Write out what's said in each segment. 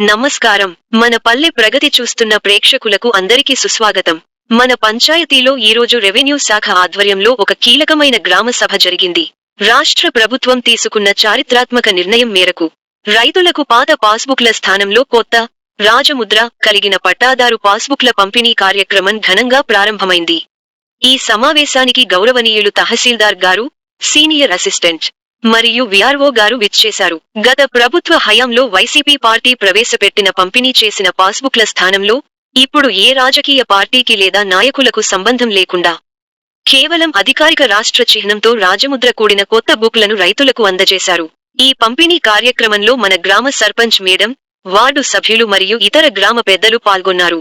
నమస్కారం. మన పల్లె ప్రగతి చూస్తున్న ప్రేక్షకులకు అందరికీ సుస్వాగతం. మన పంచాయతీలో ఈరోజు రెవెన్యూ శాఖ ఆధ్వర్యంలో ఒక కీలకమైన గ్రామ సభ జరిగింది. రాష్ట్ర ప్రభుత్వం తీసుకున్న చారిత్రాత్మక నిర్ణయం మేరకు రైతులకు పాత పాస్బుక్ల స్థానంలో కొత్త రాజముద్ర కలిగిన పట్టాదారు పాస్బుక్ల పంపిణీ కార్యక్రమం ఘనంగా ప్రారంభమైంది. ఈ సమావేశానికి గౌరవనీయులు తహసీల్దార్ గారు సీనియర్ అసిస్టెంట్ మరియు విఆర్ఓ గారు విచ్చేశారు. గత ప్రభుత్వ హయాంలో వైసీపీ పార్టీ ప్రవేశపెట్టిన పంపిణీ చేసిన పాస్బుక్ల స్థానంలో ఇప్పుడు ఏ రాజకీయ పార్టీకి లేదా నాయకులకు సంబంధం లేకుండా కేవలం అధికారిక రాష్ట్ర చిహ్నంతో రాజముద్ర కూడిన కొత్త బుక్లను రైతులకు అందజేశారు. ఈ పంపిణీ కార్యక్రమంలో మన గ్రామ సర్పంచ్ మేడం వార్డు సభ్యులు మరియు ఇతర గ్రామ పెద్దలు పాల్గొన్నారు.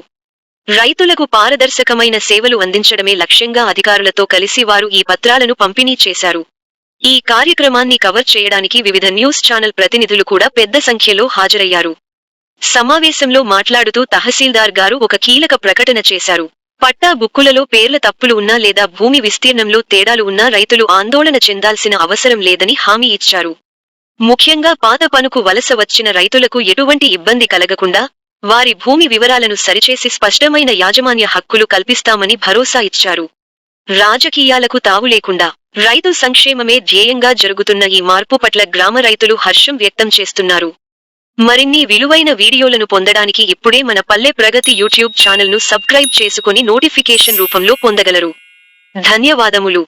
రైతులకు పారదర్శకమైన సేవలు అందించడమే లక్ష్యంగా అధికారులతో కలిసి వారు ఈ పత్రాలను పంపిణీ చేశారు. ఈ కార్యక్రమాన్ని కవర్ చేయడానికి వివిధ న్యూస్ ఛానల్ ప్రతినిధులు కూడా పెద్ద సంఖ్యలో హాజరయ్యారు. సమావేశంలో మాట్లాడుతూ తహసీల్దార్ గారు ఒక కీలక ప్రకటన చేశారు. పట్టా బుక్కులలో పేర్ల తప్పులు ఉన్నా లేదా భూమి విస్తీర్ణంలో తేడాలు ఉన్నా రైతులు ఆందోళన చెందాల్సిన అవసరం లేదని హామీ ఇచ్చారు. ముఖ్యంగా పాత పనుకు వలస వచ్చిన రైతులకు ఎటువంటి ఇబ్బంది కలగకుండా వారి భూమి వివరాలను సరిచేసి స్పష్టమైన యాజమాన్య హక్కులు కల్పిస్తామని భరోసా ఇచ్చారు. రాజకీయాలకు తావు లేకుండా రైతు సంక్షేమమే ధ్యేయంగా జరుగుతున్న ఈ మార్పు పట్ల గ్రామ రైతులు హర్షం వ్యక్తం చేస్తున్నారు. మరిన్ని విలువైన వీడియోలను పొందడానికి ఇప్పుడే మన పల్లె ప్రగతి యూట్యూబ్ ఛానల్ను సబ్స్క్రైబ్ చేసుకుని నోటిఫికేషన్ రూపంలో పొందగలరు. ధన్యవాదములు.